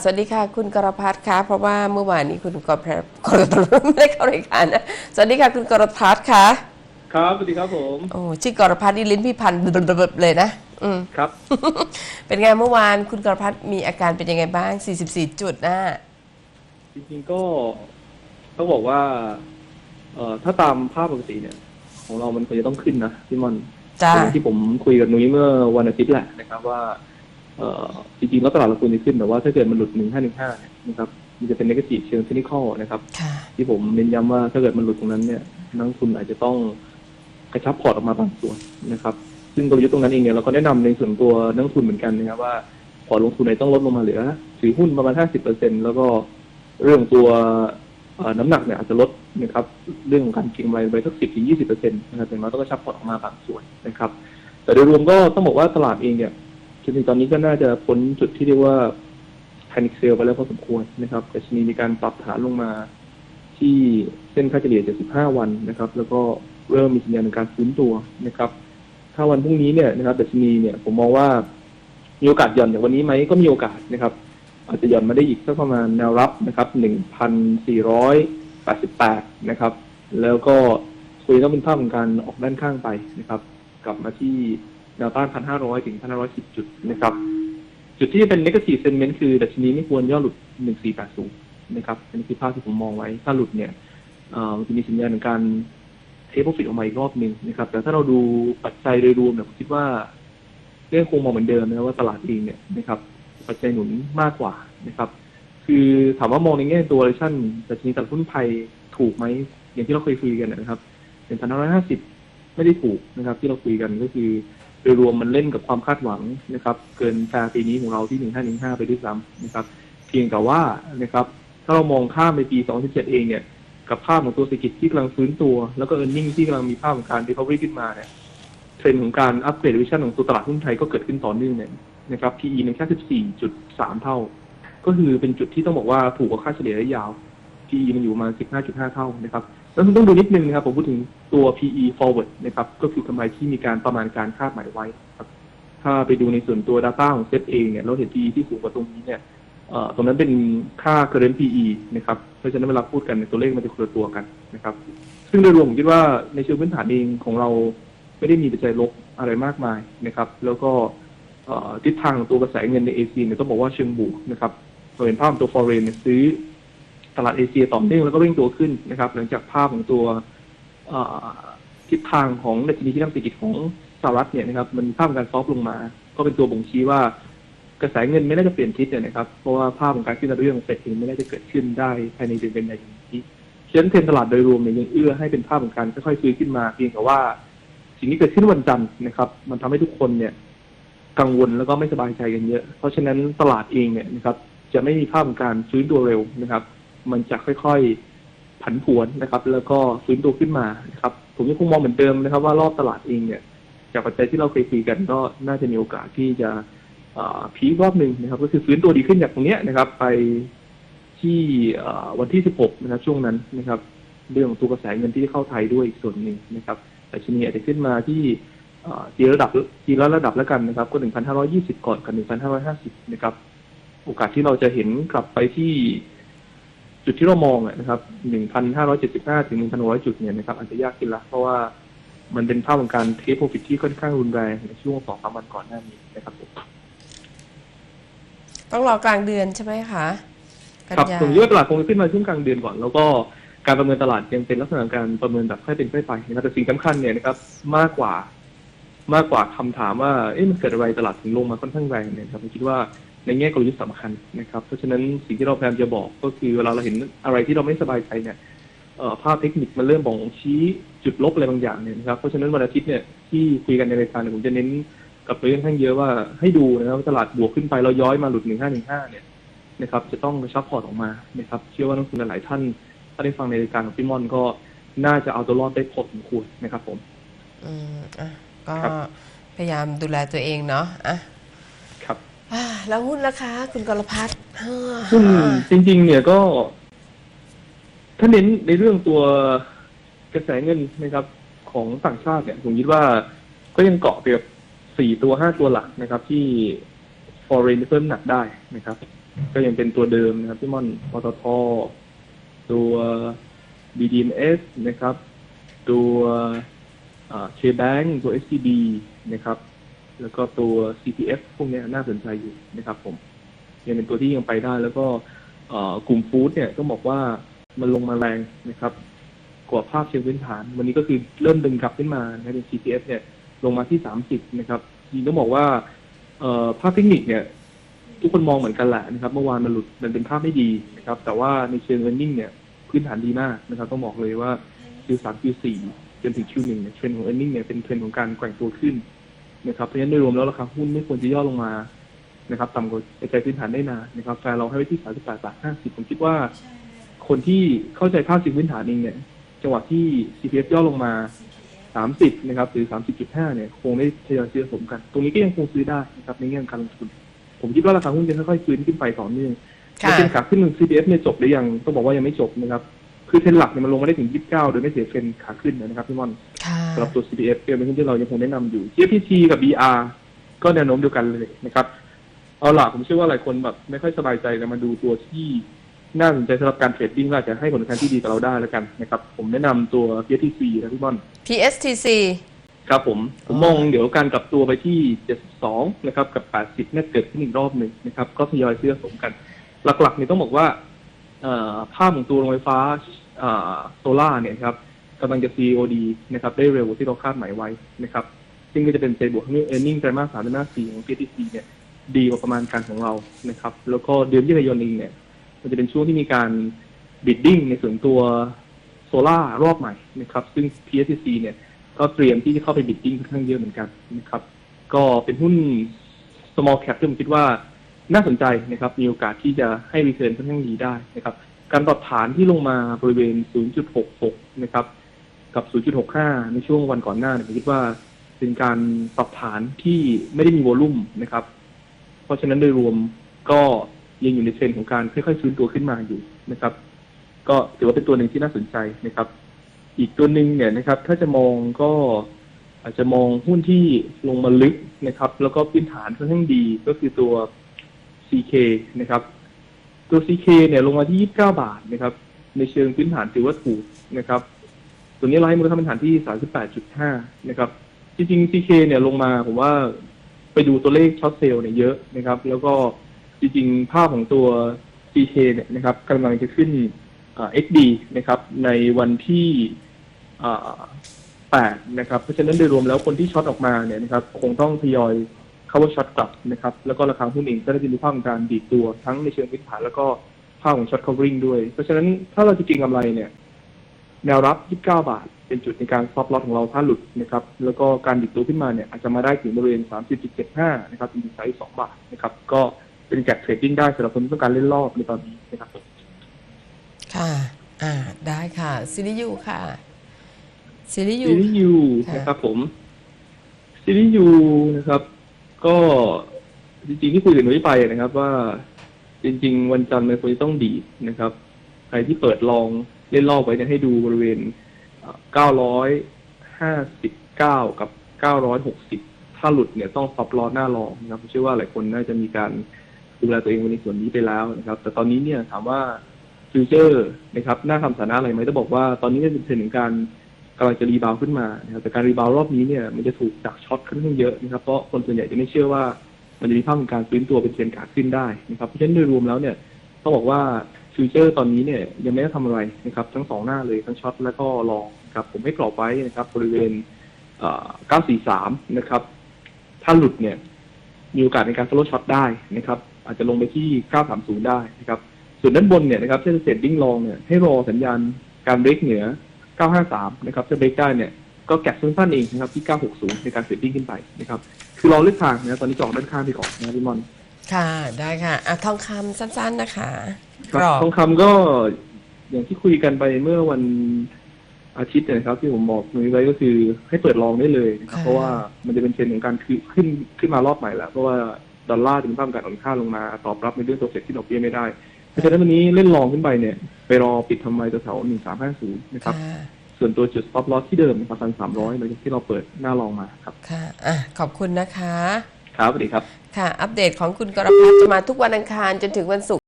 สวัสดีค่ะ คุณกรพัฒน์ค่ะ เพราะว่าเมื่อวานนี้คุณกรพัฒน์กรพัฒน์ไม่ได้เข้ารายการนะ สวัสดีค่ะ คุณกรพัฒน์ค่ะ ครับสวัสดีครับผมโอ้ชื่อกรพัฒน์นี่ลิ้นพี่พันธ์เลยนะ อืมครับ เป็นไงเมื่อวานคุณกรพัฒน์มีอาการเป็นยังไงบ้าง 44 จุดนะจริงๆก็ต้องบอกว่า เอ่อถ้าตามภาพปกติเนี่ย ของเรามันควรจะต้องขึ้นนะพี่มอนจ้าอย่างที่ผมคุยกับนุ้ยเมื่อวันอาทิตย์แหละนะครับว่า เอ่อจริงๆแล้วตลาดเราควรจะขึ้นแต่ว่าถ้าเกิดมันหลุดหนึ่งห้าหนึ่งห้านะครับมันจะเป็นนกาทีฟเชิงเทคนิคอลนะครับ ค่ะที่ผมเน้นย้ำว่าถ้าเกิดมันหลุดตรงนั้นเนี่ยนักลงทุนอาจจะต้องกระชับพอร์ตออกมาบางส่วนนะครับ ซึ่งกลยุทธ์ตรงนั้นเองเนี่ยเราก็แนะนำในส่วนตัวนักลงทุนเหมือนกันนะครับว่าพอร์ตลงทุนเนี่ยต้องลดลงมาเหลือถือหุ้นประมาณ50%แล้วก็เรื่องตัวเอ่อน้ำหนักเนี่ยอาจจะลดนะครับเรื่องของการเก็งกำไรไปสัก10ถึง20%นะครับอย่างน้อยต้องกระชับพอร์ตออกมาบางส่วนนะครับ แต่โดยรวมก็ต้องบอกว่าตลาดเองเนี่ย จริงๆตอนนี้ก็น่าจะพ้นจุดที่เรียกว่า panic sale ไปแล้วพอสมควรนะครับแต่ชนีมีการปรับฐานลงมา ที่เส้นค่าเฉลี่ย 75 วันนะครับ แล้วก็เริ่มมีสัญญาณการฟื้นตัวนะครับ ถ้าวันพรุ่งนี้เนี่ยนะครับดัชนีเนี่ยผมมองว่ามีโอกาสหย่อนอย่างวันนี้ไหมก็มีโอกาสนะครับ อาจจะหย่อนมาได้อีกสักประมาณแนวรับนะครับ 1,488 นะครับ แล้วก็คุยต้องเป็นภาพของการออกด้านข้างไปนะครับ กลับมาที่ แนวต้าน1,500ถึง1,510จุดนะครับ จุดที่เป็น negative sentiment คือดัชนีไม่ควรย่อหลุด1480นะครับอันนี้คือภาพที่ผมมองไว้ ถ้าหลุดเนี่ยมันจะมีสัญญาณของการเทปโปรฟิตออกมาอีกรอบหนึ่งนะครับ แต่ถ้าเราดูปัจจัยโดยรวมเนี่ยผมคิดว่าเรื่องคงมองเหมือนเดิมนะว่าตลาดเองเนี่ยนะครับ ปัจจัยหนุนมากกว่านะครับ คือถามว่ามองในแง่ตัว valuation ดัชนีตลาดหุ้นไทยถูกไหมอย่างที่เราเคยคุยกันนะครับเป็นพันห้าร้อยห้าสิบไม่ได้ถูกนะครับ ที่เราคุยกันก็คือ โดยรวมมันเล่นกับความคาดหวังนะครับ เกินแฟร์ปีนี้ของเราที่หนึ่งห้าหนึ่งห้าไปด้วยซ้ำนะครับ เพียงแต่ว่านะครับ ถ้าเรามองข้ามไปปี2017เองเนี่ย กับภาพของตัวเศรษฐกิจที่กำลังฟื้นตัว แล้วก็ e a r n i n g ที่กำลังมีภาพของการ recovery ขึ้นมาเนี่ยเทรนด์ของการอัปเกรดวิชั่นของตัวตลาดหุ้นไทยก็เกิดขึ้นต่อเนื่องเนี่ยนะครับ PE มันแค่14.3เท่า ก็คือเป็นจุดที่ต้องบอกว่าถูกกว่าค่าเฉลี่ยระยะยาว PE มันอยู่ประมาณ15.5เท่านะครับ แล้วคุณต้องดูนิดนึงนะครับ ผมพูดถึงตัว PE forward นะครับ ก็คือกำไรที่มีการประมาณการคาดหมายไว้ครับ ถ้าไปดูในส่วนตัว Data ของเซตเองเนี่ย เราเห็น PE ที่สูงกว่าตรงนี้เนี่ยตรงนั้นเป็นค่า current PE นะครับ เพราะฉะนั้นเวลาพูดกันเนี่ยตัวเลขมันจะคนละตัวกันนะครับ ซึ่งโดยรวมผมคิดว่าในเชิงพื้นฐานเองของเราไม่ได้มีปัจจัยลบอะไรมากมายนะครับ แล้วก็ทิศทางของตัวกระแสเงินในเอเชียเนี่ยต้องบอกว่าเชิงบวกนะครับเราเห็นภาพตัว foreign เนี่ยซื้อ ตลาดเอเชียต่อเนื่องแล้วก็เร่งตัวขึ้นนะครับ หลังจากภาพของตัวทิศทางของดัชนีที่ทางเศรษฐกิจของสหรัฐเนี่ยนะครับมันภาพการซอฟลงมา ก็เป็นตัวบ่งชี้ว่ากระแสเงินไม่น่าจะเปลี่ยนทิศเนี่ยนะครับ เพราะว่าภาพของการขึ้นดอกเบี้ยของเฟดเองไม่น่าจะเกิดขึ้นได้ภายในเดือนกันยายนนี้ฉะนั้นเทรนตลาดโดยรวมเนี่ยยังเอื้อให้เป็นภาพของการค่อยๆซื้อขึ้นมาเพียงแต่ว่า สิ่งที่เกิดขึ้นวันจันทร์นะครับ มันทำให้ทุกคนเนี่ย กังวลแล้วก็ไม่สบายใจกันเยอะ เพราะฉะนั้นตลาดเองเนี่ยนะครับ จะไม่มีภาพของการฟื้นตัวเร็วนะครับ มันจะค่อยๆผันผวนนะครับ แล้วก็ฟื้นตัวขึ้นมานะครับ ผมยังคงมองเหมือนเดิมนะครับ ว่ารอบตลาดเองเนี่ย จากปัจจัยที่เราเคยคุยกันก็น่าจะมีโอกาสที่จะพีครอบหนึ่งนะครับ ก็คือฟื้นตัวดีขึ้นจากตรงเนี้ยนะครับ ไปที่วันที่ 16 นะครับ ช่วงนั้นนะครับ เรื่องตัวกระแสเงินที่เข้าไทยด้วยอีกส่วนหนึ่งนะครับ แต่ชนีอาจจะขึ้นมาที่เอ่อทีละระดับทีละระดับแล้วกันนะครับ ก็ 1,520 ก่อนกับ 1,550 นะครับ โอกาสที่เราจะเห็นกลับไปที่ จุดที่เรามองอะนะครับ 1,575 ถึง1,100 จุดเนี่ยนะครับอาจจะยากขึ้นละเพราะว่ามันเป็นภาพของการเทคโปรฟิตที่ค่อนข้างรุนแรงในช่วงสองสามวันก่อนหน้านี้นะครับผมต้องรอกลางเดือนใช่ไหมคะกันครับยาผมคิดว่าตลาดคงจะขึ้นมาช่วงกลางเดือนก่อน แล้วก็การประเมินตลาดยังเป็นลักษณะการประเมินแบบค่อยเป็นค่อยไปนะครับแต่สิ่งสำคัญเนี่ยนะครับมากกว่ามากกว่าคำถามว่าเอ๊ะมันเกิดอะไรตลาดถึงลงมาค่อนข้างแรงเนี่ยครับผมคิดว่า ในแง่กลยุทธ์สำคัญนะครับ เพราะฉะนั้นสิ่งที่เราพยายามจะบอกก็คือเวลาเราเห็นอะไรที่เราไม่สบายใจเนี่ยภาพเทคนิคมันเริ่มบ่งชี้จุดลบอะไรบางอย่างเนี่ยนะครับเพราะฉะนั้นวันอาทิตย์เนี่ยที่คุยกันในรายการผมจะเน้นกับเรื่องข้างเยอะว่าให้ดูนะครับตลาดบวกขึ้นไปเราย้อยมาหลุดหนึ่งห้าหนึ่งห้าเนี่ยนะครับจะต้องชับพอร์ตออกมานะครับเชื่อว่านักลงทุนหลายท่านถ้าได้ฟังในรายการของพี่ม่อนก็น่าจะเอาตัวรอดได้พอสมควรนะครับผม อืมอะก็พยายามดูแลตัวเองเนาะอะ แล้วหุ้นราคาคุณกรพัฒน์เฮ้อซึ่งจริง ๆ เนี่ยก็ ถ้าเน้นในเรื่องตัวกระแสเงินนะครับ ของต่างชาติเนี่ยผมคิดว่าก็ยังเกาะไปกับสี่ตัวห้าตัวหลักนะครับ ที่ foreign เพิ่มหนักได้นะครับ ก็ยังเป็นตัวเดิมนะครับพี่ม่อนปตทตัว BDMs นะครับ ตัวเคแบงตัว SCB นะครับ แล้วก็ตัว CPF พวกนี้น่าสนใจอยู่นะครับผมยังเป็นตัวที่ยังไปได้ แล้วก็กลุ่มฟู้ดเนี่ยต้องบอกว่ามันลงมาแรงนะครับกว่าภาพเชิงพื้นฐาน วันนี้ก็คือเริ่มดึงกลับขึ้นมาใน CPF เนี่ยลงมาที่30นะครับจริงต้องบอกว่าภาพเทคนิคเนี่ย ทุกคนมองเหมือนกันแหละนะครับ เมื่อวานมันหลุดมันเป็นภาพไม่ดีนะครับ แต่ว่าในเชิง e a r n i n g เนี่ยพื้นฐานดีมากนะครับ ต้องบอกเลยว่า Q3 Q4 จนถึง Q1 เนี่ยเทรนด์ของ e a r n i n g เนี่ยเป็นเทรนด์ของการแกว่งตัวขึ้น นะครับเพราะฉะนั้นโดยรวมแล้วราคาหุ้นไม่ควรจะย่อลงมานะครับต่ำกว่าใจพื้นฐานได้นานนะครับแฟนเราให้ไว้ที่38บาท50ผมคิดว่า คนที่เข้าใจภาพเชิงพื้นฐานเองเนี่ยจังหวะที่ CPF ย่อลงมา30นะครับหรือ30.5เนี่ยคงได้ทยอยซื้อสมกัน ตรงนี้ก็ยังคงซื้อได้นะครับในแง่ของการลงทุน ผมคิดว่าราคาหุ้นจะค่อยๆฟื้นขึ้นไปต่อเนื่องค่ะแล้วเป็นขาขึ้นของ CPF เนี่ยจบหรือยังต้องบอกว่ายังไม่จบนะครับคือเทรนด์หลักเนี่ยมันลงมาได้ถึง 29 โดยไม่เสียเทรนด์ขาขึ้นนะครับพี่มอนค่ะ สำหรับตัว CPF เป็นหุ้นที่เรายังคงแนะนำอยู่ TFPT กับ BR ก็แนวโน้มเดียวกันเลยนะครับ เอาล่ะผมเชื่อว่าหลายคนแบบไม่ค่อยสบายใจแต่มาดูตัวที่น่าสนใจสำหรับการเทรดดิ้งก็อาจจะให้ผลตอบแทนที่ดีกับเราได้แล้วกันนะครับ ผมแนะนำตัว PTC นะพี่บอล PSTC ครับผม ผมอ๋อมองเดี๋ยวการกลับตัวไปที่ 72 นะครับ กับ 80เนี่ยเกิดขึ้นอีกรอบหนึ่งนะครับ ก็ทยอยซื้อสมกัน หลักๆเนี่ยต้องบอกว่าเอ่อภาพของตัวโรงไฟฟ้าโซล่าร์เนี่ยครับ กำลังจะ COD นะครับได้เร็วที่เราคาดหมายไว้นะครับซึ่งก็จะเป็นเซบวกที่เอ r n i n g ไตรมาสสามไตรมาสสี่ของ PTC เนี่ยดีกว่าประมาณการของเรานะครับ แล้วก็เดือนมิถุนายนเองเนี่ยมันจะเป็นช่วงที่มีการบิดดิ้งในส่วนตัวโซล่ารอบใหม่นะครับ ซึ่ง PSCC เนี่ยก็เตรียมที่จะเข้าไปบิดดิ้งค่อนข้างเยอะเหมือนกันนะครับ ก็เป็นหุ้น small cap ที่ผมคิดว่าน่าสนใจนะครับ มีโอกาสที่จะให้ return ค่อนข้างดีได้นะครับ การปรับฐานที่ลงมาบริเวณ 0.66 นะครับ กับ 0.65 ในช่วงวันก่อนหน้าผมคิดว่าเป็นการปรับฐานที่ไม่ได้มีวอลุ่มนะครับ เพราะฉะนั้นโดยรวมก็ยังอยู่ในเทรนของการค่อยๆฟื้นตัวขึ้นมาอยู่นะครับ ก็ถือว่าเป็นตัวหนึ่งที่น่าสนใจนะครับ อีกตัวหนึ่งเนี่ยนะครับ ถ้าจะมองก็อาจจะมองหุ้นที่ลงมาลึกนะครับ แล้วก็พื้นฐานค่อนข้างดีก็คือตัว CK นะครับ ตัว CK เนี่ยลงมาที่ 29 บาทนะครับ ในเชิงพื้นฐานถือว่าถูกนะครับ ตัวนี้ไลฟ์มูลค่าพื้นฐานที่38.5นะครับ จริงๆ CK เนี่ยลงมาผมว่าไปดูตัวเลขช็อตเซลล์เนี่ยเยอะนะครับ แล้วก็จริงๆ ภาพของตัว CK เนี่ยนะครับกำลังจะขึ้นอ่า XD นะครับ ในวันที่8นะครับ เพราะฉะนั้นโดยรวมแล้วคนที่ช็อตออกมาเนี่ยนะครับคงต้องทยอยเข้าว่าช็อตกลับนะครับ แล้วก็ราคาหุ้นเองก็ได้มีภาพของการดีดตัวทั้งในเชิงพื้นฐานแล้วก็ภาพของช็อต covering ด้วย เพราะฉะนั้นถ้าเราจะกินกำไรเนี่ย แนวรับ 29 บาท เป็นจุดในการซอฟต์ล็อตของเราถ้าหลุดนะครับ แล้วก็การดิดตัวขึ้นมาเนี่ยอาจจะมาได้ถึงบริเวณ 30.75 นะครับถึงไซส์2บาทนะครับ ก็เป็นแกะเทรดดิ้งได้สำหรับคนที่ต้องการเล่นรอบในตอนนี้นะครับ ค่ะ อ่า ได้ค่ะซิริยูค่ะซิริยูซีรีส์ยูค่ะนะครับผม ซีรีส์ยูนะครับ ก็จริงๆที่คุยกันไว้ไปนะครับว่าจริง ๆ วันจันทร์มันควรจะต้องดีดนะครับ ใครที่เปิดลอง เล่นรอบไว้เนี่ยให้ดูบริเวณเก้าร้อยห้าสิบเก้ากับเก้าร้อยหกสิบถ้าหลุดเนี่ยต้องซับลอหน้ารองนะครับเชื่อว่าหลายคนน่าจะมีการดูแลตัวเองในส่วนนี้ไปแล้วนะครับ แต่ตอนนี้เนี่ยถามว่าฟิวเจอร์นะครับน่าทำสาระอะไรไหมต้องบอกว่าตอนนี้เนี่ยเป็นเทรนของการกำลังจะรีบาวขึ้นมานะครับแต่การรีบาวรอบนี้เนี่ยมันจะถูกดักช็อตค่อนข้างเยอะนะครับเพราะคนส่วนใหญ่จะไม่เชื่อว่ามันจะมีภาพของการฟื้นตัวเป็นเทรนขาขึ้นได้นะครับเพราะฉะนั้นโดยรวมแล้วเนี่ยต้องบอกว่า ฟิวเจอร์ตอนนี้เนี่ยยังไม่ได้ทำอะไรนะครับ ทั้งสองหน้าเลยทั้งช็อตแล้วก็ลองนะครับ ผมให้กรอบไว้นะครับ บริเวณ943 นะครับ ถ้าหลุดเนี่ย มีโอกาสในการ follow ช็อตได้นะครับ อาจจะลงไปที่ 930 ได้นะครับ ส่วนด้านบนเนี่ยนะครับถ้าจะเสร็จดิ้งลองเนี่ยให้รอสัญญาณการเบรกเหนือ 953 นะครับถ้าเบรกได้เนี่ยก็แกะสั้นๆเองนะครับที่ 960 ในการเสร็จดิ้งขึ้นไปนะครับ คือรอเลือกทางนะตอนนี้จออด้านข้างไปก่อนนะพี่มอน ค่ะ ได้ค่ะอะทองคำสั้นๆนะคะครักรอบทองคำก็อย่างที่คุยกันไปเมื่อวันอาทิตย์เนยนะครับ ที่ผมบอกนุ้ยไว้ก็คือให้เปิดลองได้เลยนะครับค่ะ เพราะว่ามันจะเป็นเทรนด์ของการคือขึ้นขึ้นมารอบใหม่แล้วเพราะว่าดอลลาร์จะมีภาพการอ่อนค่าลงมาตอบรับในเรื่องตัวเซ็ตที่ดอกเบี้ยไม่ได้เพราะฉะนั้นวันนี้เล่นลองขึ้นไปเนี่ย ไปรอปิดทำไมแถวๆหนึ่งสามห้าศูนย์นะครับ ค่ะ ส่วนตัวจุด stop loss ที่เดิมนะครับพันสามร้อยหลังจากที่เราเปิดหน้าลองมาครับ ค่ะอะ ขอบคุณนะคะ ครับสวัสดีครับ ค่ะ อัปเดตของคุณกรพัฒน์จะมาทุกวันอังคารจนถึงวันศุกร์